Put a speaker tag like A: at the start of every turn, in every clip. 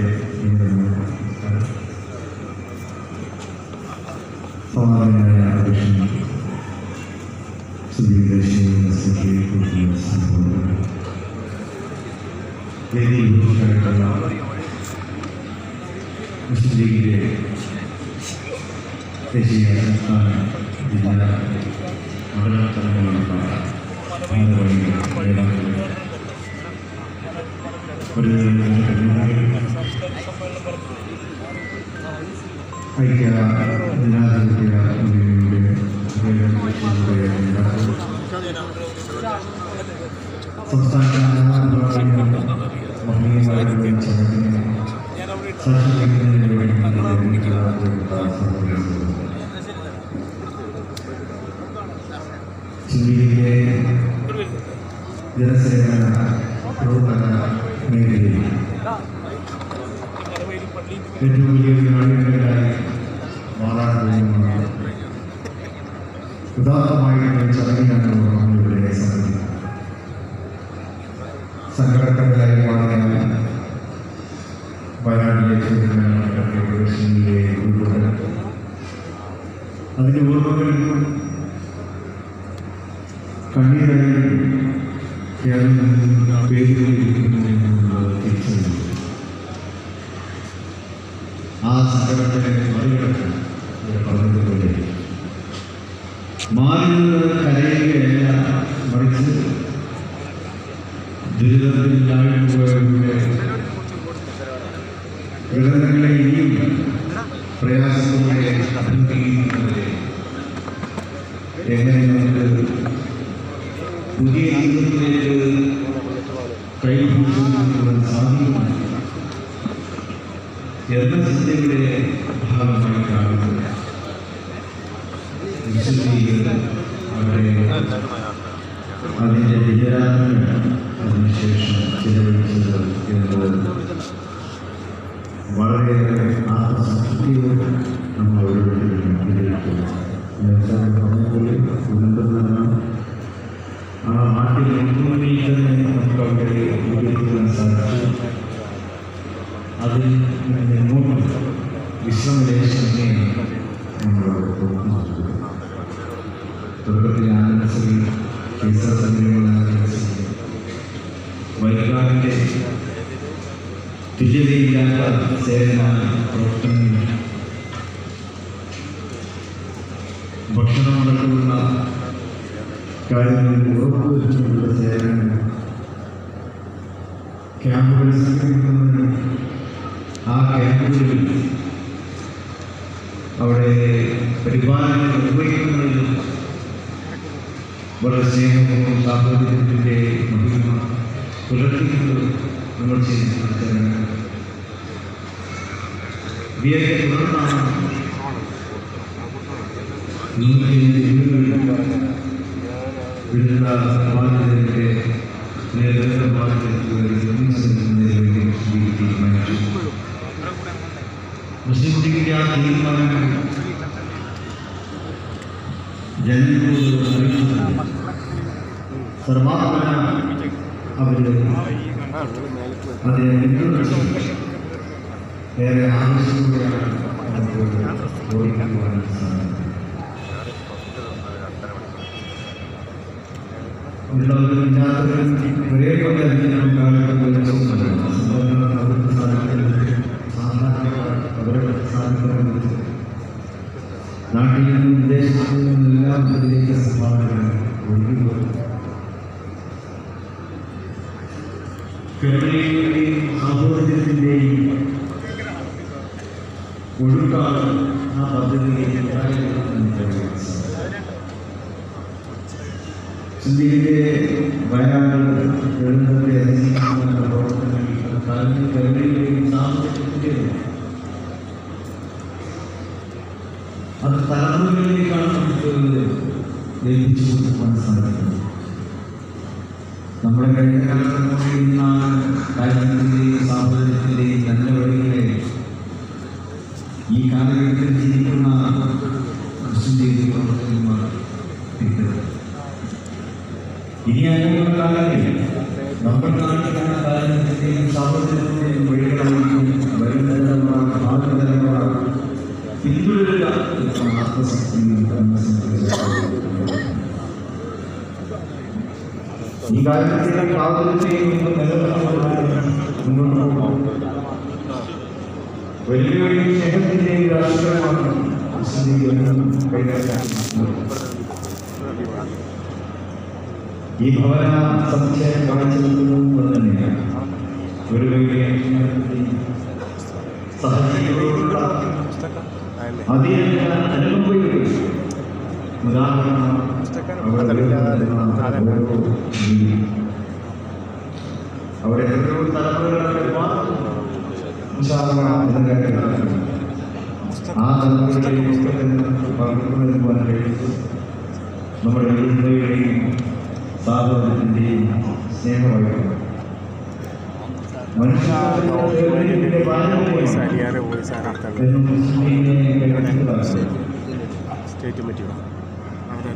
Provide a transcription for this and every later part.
A: കാലത്തെ സമാധാനമായ അധ്യക്ഷൻ ശ്രീ ദേശീയ സെക്രട്ടറി സംഭവം വേദിയിലുള്ള മുസ്ലിം ലീഗിലെ ദേശീയ സംസ്ഥാന ജില്ലാ മണ്ഡലതലങ്ങളിലുള്ള ഭാരവാഹികൾ നേതാക്കൾ ഒരു ഐക്യ ജനാധിപത്യ മുന്നണിയുടെ സംസ്ഥാന മഹനീയമായ ചടങ്ങിനെ സാക്ഷിക്കുന്നതിന് വേണ്ടി ചിന്തിയിലെ ജനസേവന പ്രവർത്തന മേഖലയിൽ ഏറ്റവും വലിയ നാഴികകളായി മാറാൻ പോകുന്നതാണ് ഉദാത്തമായിട്ടുള്ള ചടങ്ങിനാണ് നമ്മളിവിടെ സംഗതി സങ്കടക്കടലായി മാറിയ വയനാട്ടിലെ യൂണിവേഴ്സിറ്റിയിലെ ഉൾപ്പെടെ അതിന്റെ ഓർമ്മകളിലും കണ്ണീരായി കേരളം പേരുകളിരിക്കുന്നു സങ്കടത്തെ മറികടക്കാൻ പറഞ്ഞതുപോലെ മാറി നിന്ന് കരയുകയല്ല മറിച്ച് ദുരിതത്തിലായിട്ടുപോയവരുടെ ദുരിതങ്ങളെ ഇനിയും പ്രയാസങ്ങളെ അഭിമുഖീകരിക്കുന്നവരെ എങ്ങനെ നമുക്ക് പുതിയ ജീവിതത്തിലേക്ക് കൈപിടിച്ചുകൊണ്ടുള്ള സാധിക്കും എന്ന ചിന്തയുടെ ഭാഗമായി കാണുന്നത്? അതിന്റെ വിചാരങ്ങൾ അതിനുശേഷം ചിലവഴിച്ചത് എന്നത് വളരെയേറെ ആത്മസംതൃപ്തിയോടെ നമ്മൾ ഓരോരുത്തരും വിലയിരുത്തുന്നു നേരത്തെ പറഞ്ഞതുപോലെ ഉന്നതനാണ് ആ നാട്ടിൽ നമുക്ക് അവരെ അതിൽ നിന്ന് ഇങ്ങോട്ട് വിശ്രമദേശത്തെ നമ്മൾ പ്രവർത്തിച്ചിട്ടുണ്ട് തുടക്കത്തിൽ ആനന്ദസഭി കേസ സംഘടനകളായ വൈകാറിൻ്റെ തുല്യതയില്ലാത്ത സേവന പ്രവർത്തനങ്ങൾ ഭക്ഷണമടക്കമുള്ള കാര്യങ്ങളിൽ ഉറപ്പുവരുത്തുന്നുള്ള സേവനങ്ങൾ ക്യാമ്പുകൾ സംഘടിപ്പിക്കുന്നതിന് ആ ക്യാമ്പുകളിൽ അവിടെ പരിപാലനം നിർവഹിക്കുന്നതിലും വളരെ സ്നേഹവും സാഹോദര്യത്തിന്റെ മഹിമ പുലർത്തിക്കുന്നത് നമ്മൾ ചെയ്യുന്ന സേവനങ്ങൾ ഇവയൊക്കെ തുടർന്നാണ് വിടുന്ന സമാജത്തിന്റെ നേതൃത്വമാർഗത്തിൽ വേണ്ടി തീരുമാനിച്ചു മുസ്ലിം ലീഗിന്റെ ആ തീരുമാനം ജനങ്ങളോട് അറിയിച്ചത് സർവാത്മന അവർ അതിനെ പിന്തുണച്ചു ഏറെ ആവശ്യത്തോടെയാണ് നമുക്ക് ഓടിക്കുവാൻ സാധിക്കുന്നത് ഉള്ളവരും ഇല്ലാത്തവരും അവർക്ക് സാധിക്കുന്നത് സാധാരണ അവരുടെ സാധിക്കുന്നത് നാട്ടിൽ നിന്നും വിദേശത്തു നിന്നും എല്ലാം അതിലേക്ക് ഒഴുകുന്നു കേരളീയരുടെയും സാഹോദര്യത്തിന്റെയും ഒഴുക്കാണ് ആ പദ്ധതിയിൽ ഉണ്ടായിരുന്നതെന്ന് പറയാൻ സാധിക്കും ഇന്ത്യയിലെ വയനാട് ദുരന്തത്തെ അതിജീവിക്കുന്ന പ്രവർത്തനങ്ങൾ കാലത്ത് കേരളീയരുടെയും സാഹോദര്യത്തിന്റെയും അത് തലമുറകളിലേക്കാണ് നമുക്ക് ലഭിച്ചു കൊടുക്കുവാൻ സാധിക്കുന്നത് നമ്മുടെ കഴിഞ്ഞ കാലത്ത് ഇനി അങ്ങനെയുള്ള കാലങ്ങളിൽ നമ്മുടെ നാട്ടിലുള്ള കാലത്തിന്റെയും സാമ്പത്തികത്തിന്റെയും വഴികളായിരിക്കും വരും തലമുറ ഭാവി തലമുറ പിന്തുടരുക ഈ കാര്യത്തിലെ പ്രാധാന്യത്തെയും മുന്നോട്ട് പോകാം വെല്ലുവിളി സ്നേഹത്തിന്റെയും രാഷ്ട്രീയമാണ് കൈകാര്യം ഈ ഭവന സമുച്ചയം കാണിച്ചെടുക്കുന്നത് തന്നെയാണ് ഒരു വലിയ സഹജീവികളോടുള്ള അതിരല്ല അനുകമ്പയുടെ ഉദാഹരണം അവിടെ എത്രയോ തലമുറകളൊക്കെ ആ തലമുറയിലേക്ക് പകർന്നു പോകാൻ കഴിയും നമ്മുടെ സ്നേഹമായിരുന്നു മനുഷ്യന്റെ
B: വോയിസ് അരിയാരെ വോയിസ് ആരാക്കാൻ
A: പാരമ്പര്യം
B: സ്റ്റേറ്റ് പറ്റിയോ അവരുടെ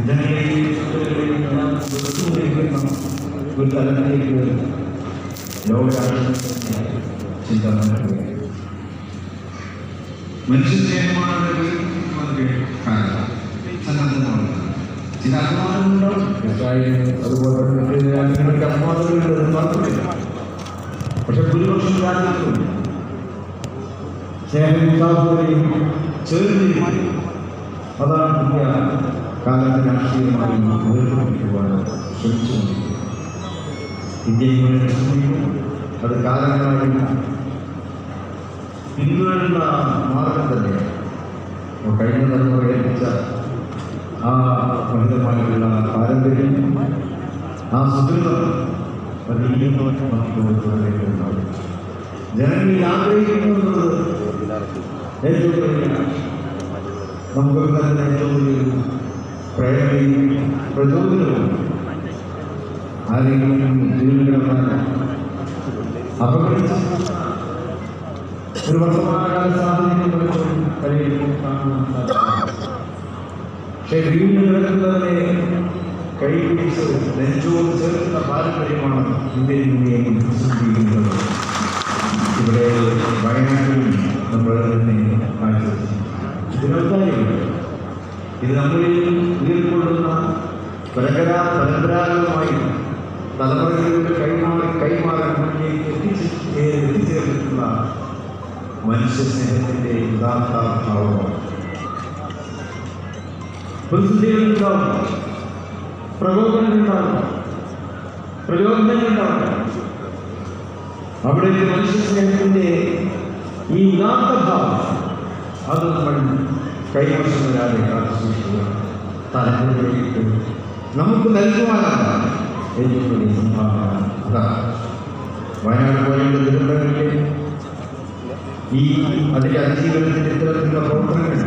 B: നമ്പർ
A: ഒരു തലത്തിലേക്ക് ലോകരാഷ്ട്രത്തിന്റെ ചിന്ത നടക്കുകയാണ് മനുഷ്യസ്നേഹമാണ് ചില അപമാനങ്ങളുണ്ടാവും തീർച്ചയായും അതുപോലെ അപമാനങ്ങളുണ്ട് എന്ന് മാത്രമില്ല പക്ഷെ ഭൂരിപക്ഷം രാജ്യത്തും സ്നേഹവും സാഹോദര്യം ചേർന്ന് അതാണ് കാലത്ത് രാഷ്ട്രീയമായി ഉയർത്തിപ്പിടിക്കുവാൻ ശ്രമിച്ചുകൊണ്ടിരിക്കുന്നത് ഇന്ത്യയിൽ അത് കാലങ്ങളായി പിന്തുടരുന്ന മാർഗം തന്നെ. കഴിഞ്ഞ തലമുറ ഏൽപ്പിച്ച ആ മഹിതമായിട്ടുള്ള പാരമ്പര്യം ആ സുഹൃതം അത് ഇനിയും നമുക്ക് കൊണ്ടുവരേണ്ടതുണ്ടാവും ജനങ്ങൾ ആഗ്രഹിക്കുന്നത് ഏറ്റവും വലിയ നമുക്ക് തന്നെ ഏറ്റവും പ്രേരണയും പ്രചോദനവും ആരെങ്കിലും ജീവിതം അപകടിച്ച് ഒരു വർത്തമാനകാല സാഹചര്യം പലപ്പോഴും പലരും കാണുവാൻ സാധിക്കും. പക്ഷേ വീണ്ടും കിടക്കുന്നവരെ കൈ പിടിച്ച് നെഞ്ചോട് ചേർക്കുന്ന പാരമ്പര്യമാണ് ഇന്ത്യയിൽ ഇന്ത്യയും സൃഷ്ടിക്കുന്നത് ഇവിടെ വയനാട്ടിലും നമ്മൾ തന്നെ കാഴ്ചവെച്ചു ഇതിനൊത്തായില്ല ഇത് നമ്മളിൽ ഉയർക്കൊള്ളുന്ന പരമ്പരാ പരമ്പരാഗതമായി തലമുറകളിലൂടെ കൈമാറി കൈമാറാൻ മുന്നിലേക്ക് എത്തിച്ച് എത്തിച്ചേർന്നിട്ടുള്ള മനുഷ്യ സ്നേഹത്തിന്റെ യഥാർത്ഥ ഭാവമാണ് പ്രതിസന്ധികളുണ്ടാവും പ്രകോപനങ്ങളുണ്ടാവും പ്രചോദനങ്ങളുണ്ടാവും അവിടെ ഒരു മനുഷ്യ സ്നേഹത്തിന്റെ ഈ യഥാർത്ഥ ഭാവം അത് നമ്മൾ കൈവശം വരാതെ കാത്തുസൂക്ഷിക്കുക തലമുറകളിലേക്ക് നമുക്ക് നൽകുവാനാണ് ഏറ്റവും സംഭാവന അതാണ് വയനാട് പോലെയുള്ള ദുരന്തങ്ങളിലെ ഈ അതിന്റെ അതിജീവനത്തിന്റെ ഇത്തരത്തിലുള്ള പ്രവർത്തനങ്ങൾ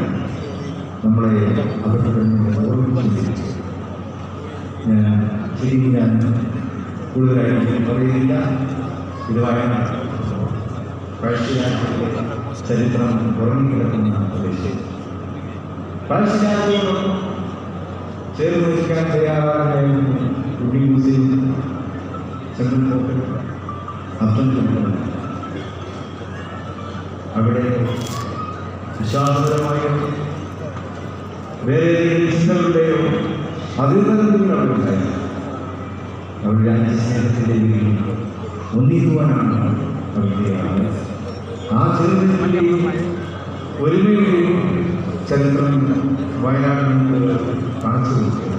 A: നമ്മളെ അവരുടെ ഓർമ്മിപ്പിച്ചു ഞാൻ ശരിക്കും കൂടുതലായിട്ട് പറയുന്നില്ല ഇത് വയനാട് പഴശ്ശിരാജയുടെ ചരിത്രം ഉറങ്ങിക്കിടക്കുന്ന പ്രദേശം പഴശ്ശിരാജയോടൊപ്പം ചേർന്ന് നിൽക്കാൻ തയ്യാറായ കുട്ടി മുസ്ലിം അബ്ദുൽ കലാം അവിടെ വിശ്വാസപരമായ വേറെ ഏതെങ്കിലും ചിന്തകളുടെയോ അതിർത്തരത്തിലുള്ള അവരുണ്ടായി അവർ രാജ്യസ്നേഹത്തിന്റെ ഒന്നിക്കുവാനാണ് അവരുടെ. ആ ചെറുതിന്റെയും ഒരുമയുടെയും ചരിത്രം വയനാട് കാണിച്ചു കൊടുക്കുക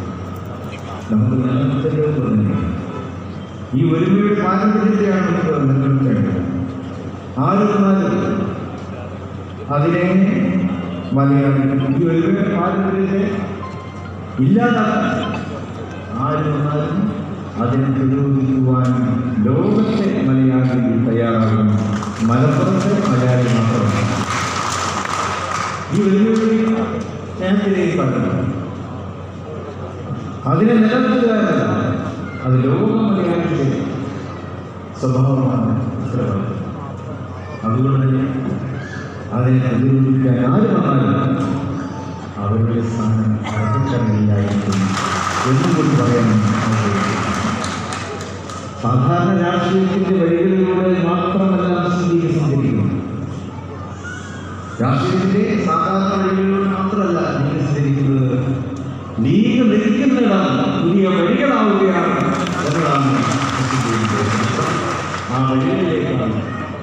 A: നമുക്ക് നിലനിർത്തേണ്ടത് തന്നെയാണ്. ഈ ഒരുമയുടെ പാരമ്പര്യത്തെയാണ് നമുക്ക് നിലനിർത്തേണ്ടത്. ആര് വന്നാലും അതിനെ മലയാളി ഈ ഒരുമയുടെ പാരമ്പര്യത്തെ ഇല്ലാതാക്കാൻ ആരുന്നാലും അതിനെ പ്രതിരോധിക്കുവാൻ ലോകത്തെ മലയാളികൾ തയ്യാറാകും മലപ്പുറത്തെ മലയാളി മാത്രമാണ് ഈ സ്നേഹത്തിലേക്ക് പറഞ്ഞു അതിനെ നിലനിർത്തുക അത് ലോക സ്വഭാവമാണ് അതുകൊണ്ട് അതിനെ പ്രതിരോധിക്കാൻ ആര് വന്നാലും അവരുടെ സ്ഥാനം അർഹിക്കറിയില്ലായിരിക്കും എന്നുകൊണ്ട് പറയാൻ സാധാരണ രാഷ്ട്രീയത്തിന്റെ വഴികളിലൂടെ മാത്രമല്ല സഞ്ചരിക്കുന്നു രാഷ്ട്രീയത്തിന്റെ സാധാരണ വഴികളിലൂടെ മാത്രമല്ല സഞ്ചരിക്കുന്നത് നീങ്ങ നിൽക്കുന്നിടം പുതിയ വഴികളാവുകയാണ് എന്നതാണ് ആ വഴികളിലേക്കാണ്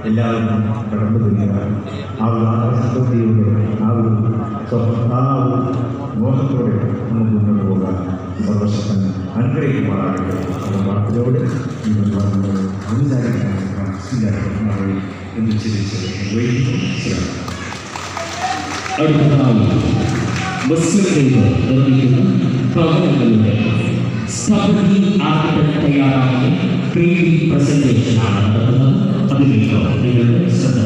A: എല്ലാവരും കടന്നു വരികയാണ് ആ ഒരു ആത്മസംതൃപ്തിയോടെ ആ ഒരു ആ ഒരു മോഹത്തോടെ നമുക്ക് മുന്നോട്ട് പോകാൻ സർവശക്തൻ അനുഗ്രഹിക്കുമാറാകട്ടെ. എന്ന വാക്കിലോട് ഈ ഔപചാരികമായി എന്ന് ചിരിച്ച് വൈകിട്ട്
C: അടുത്തതായി ബസ്സുകളിലൂടെ നിർമ്മിക്കുന്ന പ്രവണതകളുടെ സ്ഥാപനത്തിൽ ആർക്കിടെക്ട് തയ്യാറാക്കിയ ത്രീ ഡി പ്രസന്റേഷനാണ് അതിലേക്ക് നിങ്ങളുടെ ശ്രദ്ധ